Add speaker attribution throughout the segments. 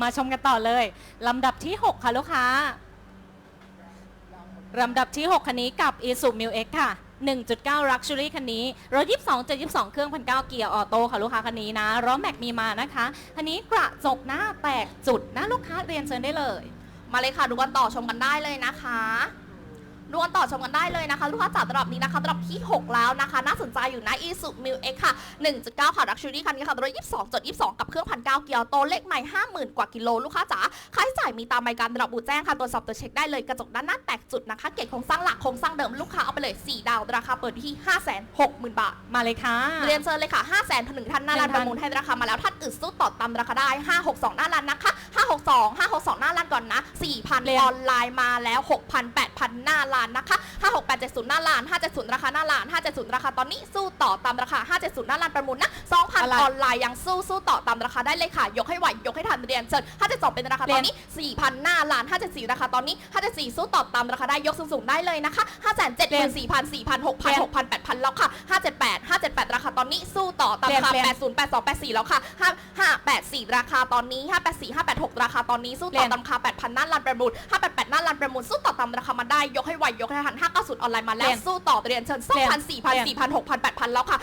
Speaker 1: มาชมกันต่อเลยลำดับที่ 6 ค่ะลูกค้าลำดับที่ 6 คันนี้กับ i s u m i l X ค่ะ 1.9 Luxury คันนี้รถ22 722 เครื่องพันเเกียร์ออโต้ค่ะลูกค้าคันนี้นะร้อแม็กมีมานะคะ คันนี้กระจกหน้าแตกจุดนะลูกค้าเรียนเชิญได้เลย
Speaker 2: มาเลยค่ะดูกันต่อชมกันได้เลยนะคะ ดูกันต่อชมกันได้เลยนะคะ ลูกค้าจ๋าตลับนี้นะคะตลับที่ 6 แล้วนะคะ น่าสนใจอยู่นะ i s u m i l X ค่ะ 1.9 ค่ะ Luxury คันนี้ค่ะรถ22 22 กับเครื่องพันเเกียร์โตเลขใหม่ 50,000 กว่ากิโล ลูกค้าจ๋าค่าใช้จ่ายมีตามใบการระบุแจ้งค่ะตรวจสอบตัวจเช็คได้เลยกระจกด้านหน้าแตกจุดนะคะเกตโครงสร้างหลักโครงสร้างเดิมลูกค้าเอาไปเลย 4 ดาวราคาเปิดที่ 560,000 บาท
Speaker 1: มาเลยค่ะ
Speaker 2: เรียนเชิญเลยค่ะ5 0 0 0 0 0หนึ่งท่านหน้าร้านประมูลให้ราคามาแล้วท่านอื่นสู้ต่อตามราคาได้562หน้าร้านนะคะ562 562 หน้าร้านก่อนนะ 4,000
Speaker 1: เรียน
Speaker 2: ออนไลน์มาแล้ว 6,000 8,000 หน้าร้านนะคะ 56870 หน้าร้าน 570 ราคาหน้าร้าน 570 ราคาตอนนี้สู้ต่อตามราคา 570 หน้าร้านประมูลนะ
Speaker 1: อะไร
Speaker 2: 2,000 ออนไลน์ยังสู้สู้ต่อตามราคาได้เลยค่ะ ยกให้ไหวยกให้ทันเรียนเชิญ572 เป็นราคาตอนนี้ 4,000 หน้าร้าน 574 ราคาตอนนี้ 574 สู้ต่อตามราคาได้ยกสูงๆได้เลยนะคะ574,000 4,000 4,000 6,000 6,000 8,000 แล้วค่ะ 578 578 ราคาตอนนี้สู้ต่อตามราคา
Speaker 1: เปลี่ยน
Speaker 2: 80 82 84 แล้วค่ะ5 584 ราคาตอนนี้ 584 586ราคาตอนนี้สู้
Speaker 1: เปลี่
Speaker 2: ต่อย
Speaker 1: น
Speaker 2: ตามราคา8,000หน้าร้านประมูล588หน้าร้านประมูลสู้ต่อตามราคามาได้ยกให้ไวยกให้ทัน590ออนไลน์มาแล้
Speaker 1: เป
Speaker 2: ว
Speaker 1: ลี่ยน
Speaker 2: สู้ต่อเรียนเชิญ
Speaker 1: เปลี่ยน
Speaker 2: 2,000 4,000 4,000 6,000 8,000แล้วค่ะ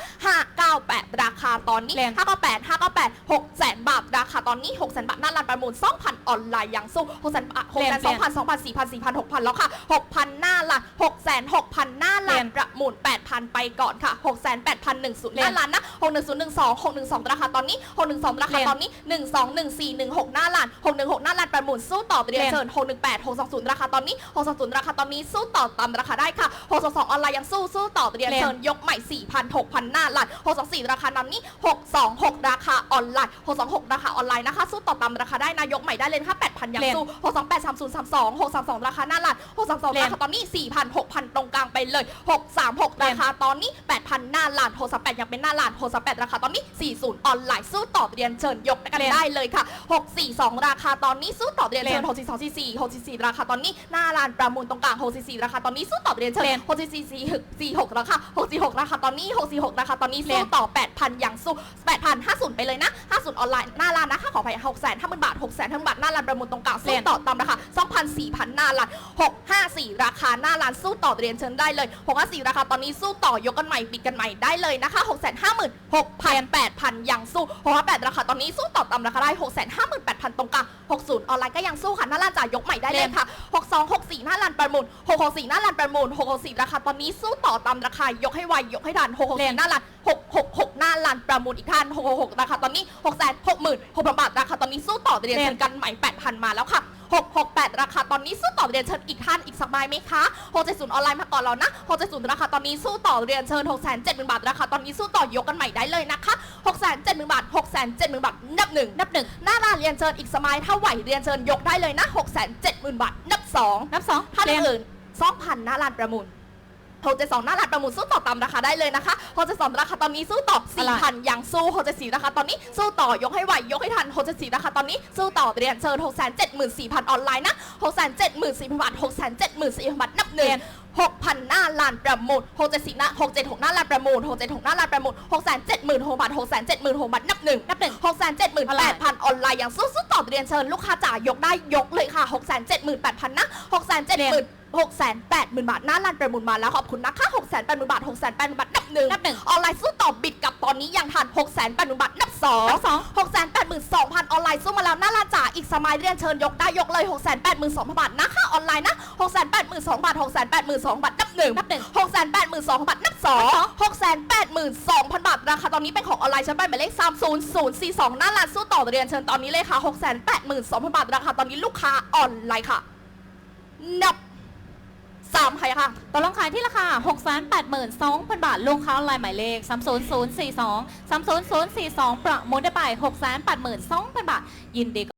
Speaker 2: 598 ราคาตอนนี้
Speaker 1: เปลี่ยน
Speaker 2: 598 598 600,000บาทราคาตอนนี้600,000บาทหน้าร้านประมูล2,000ออนไลน์ยังสู้600,000บาท
Speaker 1: เปลี่ยน
Speaker 2: 600,000 2,000 2,000 4,000 4,000 6,000แล้วค่ะ6,000หน้าร้าน600,000 6,000หน้า
Speaker 1: เปลี่
Speaker 2: ร้าย
Speaker 1: น
Speaker 2: นประมูล8,000 ไปก่อนค่ะ600,000 8,000 10หน้าร้านนะ61012 612 ราคาตอนนี้ 612 ราคาตอนนี้ 121416 หน้าร้าน616หน้าร้านประมูลสู้ต่อเรียนเชิญ618 620 ราคาตอนนี้ 620 ราคาตอนนี้สู้ต่อตามราคาได้ค่ะ 622 ออนไลน์ยังสู้สู้ต่อเรียนเชิญยกใหม่4,000 6,000 หน้าร้าน624 ราคานั้นนี้ 626 ราคาออนไลน์ 626 ราคาออนไลน์นะคะ สู้ต่อตามราคาได้นะยกใหม่ได้เลยนะคะ8,000ยังสู้628 3032 632 ราคาหน้าร้าน632 ราคาตอนนี้ 4,000 6,000 ตรงกลางไปเลย 636 ราคาตอนนี้ 8,000 หน้าร้าน638ยังเป็นหน้าร้าน638 ราคาตอนนี้ 40 ออนไลน์สู้ต่อเรียนเชิญยกกันได้เลยค่ะ 642 ราคาตอนนี้สู้ต่อเรียนเชิญ642 44 644ราคาตอนนี้หน้าร้านประมูลตรงกลาง644ราคาตอนนี้สู้ต่อเรียนเชิญ644 46ราคา646ราคาตอนนี้646ราคาตอนนี้สู้ต่อ 8,000 อย่างสู้8,000 50 ไปเลยนะ 50 ออนไลน์หน้าร้านนะคะขออภัย6 5 0 0 0 0บาท6 0 0 0 0 0บาทหน้าร้านประมูลตรงกลางสู้ต่อตามราคา2,000 4,000หน้าร้าน654 ราคาหน้าร้านสู้ต่อเรียนเชิญได้เลย654ราคาตอนนี้สู้ต่อยกกันใหม่ปิดกันใหม่ได้เลยนะคะ6 5 0 0 0 0 6,000 8,000ยังสู้658ราคาตอนนี้สู้ต่อตามราคาได้658,000ตรงกลาง 60 ออนไลน์ก็ยังสู้ค่ะหน้าร้านจ่ายยกใหม่ได้เลยค่ะ 62 64 หน้าร้านประมูล664 หน้าร้านประมูล664 ราคาตอนนี้สู้ต่อตามราคายกให้ไวยกให้ทัน664 หน้าร้าน666 หน้าร้านประมูลอีกท่าน666 ราคาตอนนี้ 6 6 0 0 0 6บาทราคาตอนนี้สู้ต่อเรียนเชิญกันใหม่ 8,000 มาแล้วค่ะ 668 ราคาตอนนี้สู้ต่อเรียนเชิญอีกท่านอีกสักใบไหมคะ670ออนไลน์มาก่อนแล้วนะ670ราคาตอนนี้สู้ต่อเรียนเชิญ670,000บาทราคาตอนนี้สู้ต่อยกกันใหม่ได้เลยนะคะ670,000บาท670,000บาทนับหนึ่งนับหนึ่งหน้าร้านเรียนเชิญอีกสมัยถ้าไหวเรียนเชิญยกได้เลยนะ670,000บาทนับสอง
Speaker 1: นับสอง
Speaker 2: ถ้า
Speaker 1: น
Speaker 2: อื่น2,000หน้าร้านประมูล โฮเจสองหน้าร้านประมูลสู้ต่อตามราคาได้เลยนะคะโฮเจสองราคาตอนนี้สู้ต่อ4,000ยังสู้โฮเจสีราคาตอนนี้สู้ต่อยกให้ไหวยกให้ทันโฮเจสีราคาตอนนี้สู้ต่อเรียนเชิญ674,000ออนไลน์นะ674,000บาท674,000บาทนับหนึ่ง6,000 หน้าลานประมูล674หน้า676 หน้าลานประมูล676 หน้าลานประมูล676,000บาท676,000บาทนับหนึ่ง
Speaker 1: นับหนึ่ง
Speaker 2: 678,000 ออนไลน์ยังสู้สู้ต่อเรียนเชิญลูกค้าจ๋ายกได้ยกเลยค่ะ678,000นะ 670,000 680,000 บาทหน้าร้านประมูลมาแล้วขอบคุณนะคะ680,000 บาท680,000 บาทนับหนึ่ง
Speaker 1: นับหนึ่ง
Speaker 2: ออนไลน์สู้ต่อบิดกับตอนนี้ยังทัน680,000 บาทนับสอง
Speaker 1: นับสอง
Speaker 2: 682,000 ออนไลน์สู้มาแล้วหน้าร้านจ๋าอีกสมัยเรียนเชิญยกได้ยกเลย682,000 บาทนะคะออนไลน์นะ682,000 บาท682,000 บาทนับหนึ่ง
Speaker 1: นับหนึ่ง
Speaker 2: 682,000 บาทนับสอง682,000 บาทราคาตอนนี้เป็นของออนไลน์ชั้นไปหมายเลข30042หน้าร้านสู้ต่อเรียนเชิญตอนนี้เลยค่ะ682,000 บาทราคาตอนนี้ลูกค้าออนไลน์ค่ะนับ สามใครค่ะ
Speaker 1: ตกลงขายที่ราคา 682,000 บาท ลูกค้าลายหมายเลข 30042 30042 ประมูลได้ไป 682,000 บาท ยินดี